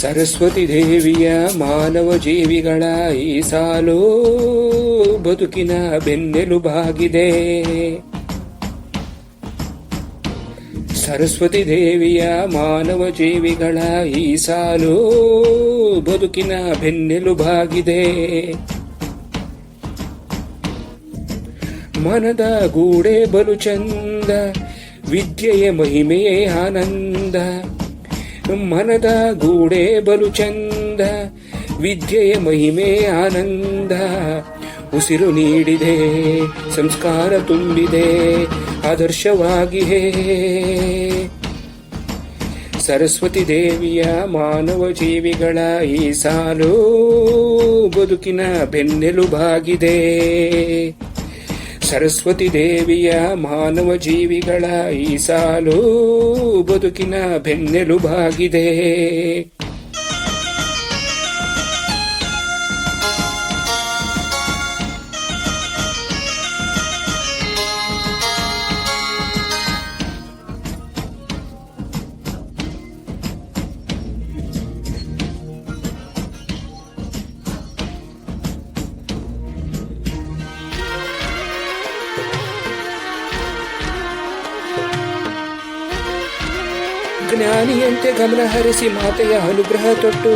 ಸರಸ್ವತಿ ದೇವಿಯ ಮಾನವ ಜೀವಿಗಳ ಈ ಸಾಲು ಬದುಕಿನ ಬೆನ್ನೆಲುಬಾಗಿದೆ ಸರಸ್ವತಿ ದೇವಿಯ ಮಾನವ ಜೀವಿಗಳ ಈ ಸಾಲು ಬದುಕಿನ ಬೆನ್ನೆಲುಬಾಗಿದೆ ಮನದ ಗೂಡೆ ಬಲು ಚಂದ, ವಿದ್ಯೆಯ ಮಹಿಮೆಯೇ ಆನಂದ. ಮನದ ಗೂಡೆ ಬಲು ಚಂದ, ವಿದ್ಯೆಯ ಮಹಿಮೆ ಆನಂದ. ಉಸಿರು ನೀಡಿದೆ, ಸಂಸ್ಕಾರ ತುಂಬಿದೆ ಆದರ್ಶವಾಗಿಯೇ ಸರಸ್ವತಿ ದೇವಿಯ ಮಾನವ ಜೀವಿಗಳ ಈ ಸಾಲು ಬದುಕಿನ ಬೆನ್ನೆಲುಬಾಗಿದೆ. ಸರಸ್ವತಿ ದೇವಿಯ ಮಾನವ ಜೀವಿಗಳ ಈ ಸಾಲು ಬದುಕಿನ ಬೆನ್ನೆಲುಬಾಗಿದೆ. ಜ್ಞಾನಿಯಂತೆ ಗಮನ ಹರಿಸಿ ಮಾತೆಯ ಅನುಗ್ರಹ ತೊಟ್ಟು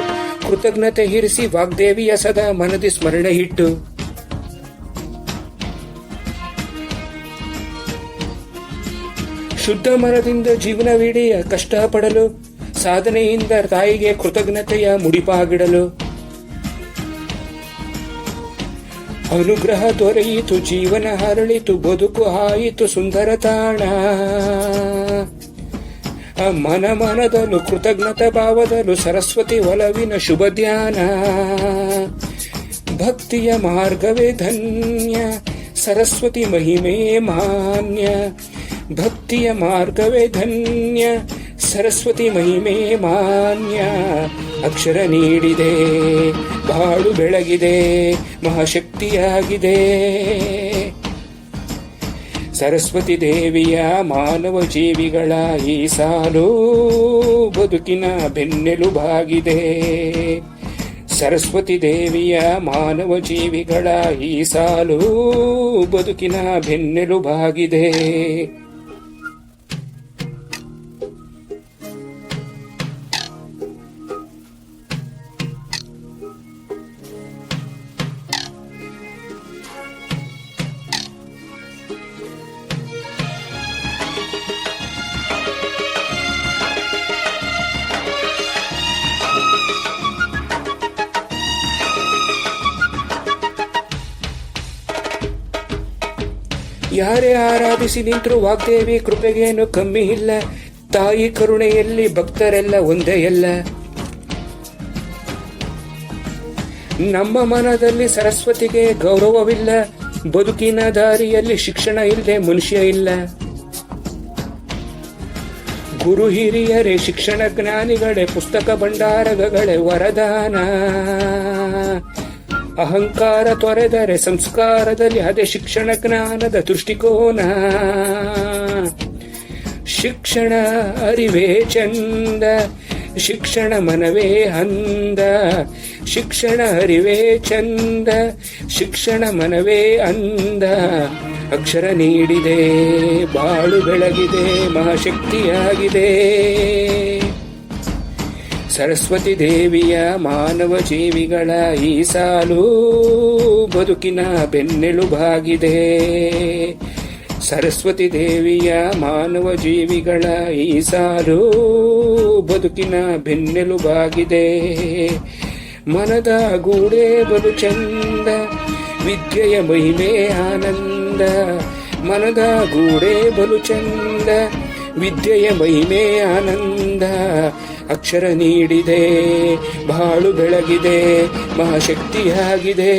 ಕೃತಜ್ಞತೆ ಹಿರಿಸಿ ವಾಗ್ದೇವಿಯ ಸದಾ ಮನದಿ ಸ್ಮರಣೆ ಇಟ್ಟು. ಶುದ್ಧ ಮನದಿಂದ ಜೀವನವಿಡೀ ಕಷ್ಟಪಡಲು, ಸಾಧನೆಯಿಂದ ತಾಯಿಗೆ ಕೃತಜ್ಞತೆಯ ಮುಡಿಪಾಗಿಡಲು. ಅನುಗ್ರಹ ದೊರೆಯಿತು ಜೀವನ ಹರಳಿತು, ಬದುಕು ಆಯಿತು ಸುಂದರ ತಾಣ. ಮನ ಮನದನು ಕೃತಜ್ಞತ ಭಾವದಲು ಸರಸ್ವತಿ ಒಲವಿನ ಶುಭ ಧ್ಯಾನ. ಭಕ್ತಿಯ ಮಾರ್ಗವೇ ಧನ್ಯ, ಸರಸ್ವತಿ ಮಹಿಮೆ ಮಾನ್ಯ. ಭಕ್ತಿಯ ಮಾರ್ಗವೇ ಧನ್ಯ, ಸರಸ್ವತಿ ಮಹಿಮೆ ಮಾನ್ಯ. ಅಕ್ಷರ ನೀಡಿದೆ, ಬಾಳು ಬೆಳಗಿದೆ, ಮಹಾಶಕ್ತಿಯಾಗಿದೆ. ಸರಸ್ವತಿ ದೇವಿಯ ಮಾನವ ಜೀವಿಗಳ ಈ ಸಾಲು ಬದುಕಿನ ಬೆನ್ನೆಲುಬಾಗಿದೆ ಸರಸ್ವತಿ ದೇವಿಯ ಮಾನವ ಜೀವಿಗಳ ಈ ಸಾಲು ಬದುಕಿನ ಬೆನ್ನೆಲುಬಾಗಿದೆ ಯಾರೇ ಆರಾಧಿಸಿ ನಿಂತರು ವಾಗ್ದೇವಿ ಕೃಪೆಗೇನು ಕಮ್ಮಿ ಇಲ್ಲ. ತಾಯಿ ಕರುಣೆಯಲ್ಲಿ ಭಕ್ತರೆಲ್ಲ ಒಂದೇ ಎಲ್ಲ ನಮ್ಮ ಮನದಲ್ಲಿ ಸರಸ್ವತಿಗೆ ಗೌರವವಿಲ್ಲ. ಬದುಕಿನ ದಾರಿಯಲ್ಲಿ ಶಿಕ್ಷಣ ಇಲ್ಲದೆ ಮನುಷ್ಯ ಇಲ್ಲ. ಗುರು ಹಿರಿಯರೇ, ಶಿಕ್ಷಣ ಜ್ಞಾನಿಗಳೇ, ಪುಸ್ತಕ ಭಂಡಾರಗಳೇ ವರದಾನ. ಅಹಂಕಾರ ತೊರೆದರೆ ಸಂಸ್ಕಾರದಲ್ಲಿ ಅದೇ ಶಿಕ್ಷಣ ಜ್ಞಾನದ ದೃಷ್ಟಿಕೋನ. ಶಿಕ್ಷಣ ಅರಿವೇ ಚಂದ, ಶಿಕ್ಷಣ ಮನವೇ ಅಂದ. ಶಿಕ್ಷಣ ಅರಿವೇ ಚಂದ, ಶಿಕ್ಷಣ ಮನವೇ ಅಂದ. ಅಕ್ಷರ ನೀಡಿದೆ, ಬಾಳು ಬೆಳಗಿದೆ, ಮಹಾಶಕ್ತಿಯಾಗಿದೆ. ಸರಸ್ವತಿ ದೇವಿಯ ಮಾನವ ಜೀವಿಗಳ ಈ ಸಾಲು ಬದುಕಿನ ಬೆನ್ನೆಲುಬಾಗಿದೆ. ಸರಸ್ವತಿ ದೇವಿಯ ಮಾನವ ಜೀವಿಗಳ ಈ ಸಾಲು ಬದುಕಿನ ಬೆನ್ನೆಲುಬಾಗಿದೆ. ಮನದ ಗೂಡೆ ಬಲು ಚಂದ, ವಿದ್ಯೆಯ ಮಹಿಮೆ ಆನಂದ. ಮನದ ಗೂಡೆ ಬಲು ಚಂದ, ವಿದ್ಯೆಯ ಮಹಿಮೆ ಆನಂದ. ಅಕ್ಷರ ನೀಡಿದೆ ಬಾಳು ಬೆಳಗಿದೆ ಮಹಾಶಕ್ತಿಯಾಗಿದೆ.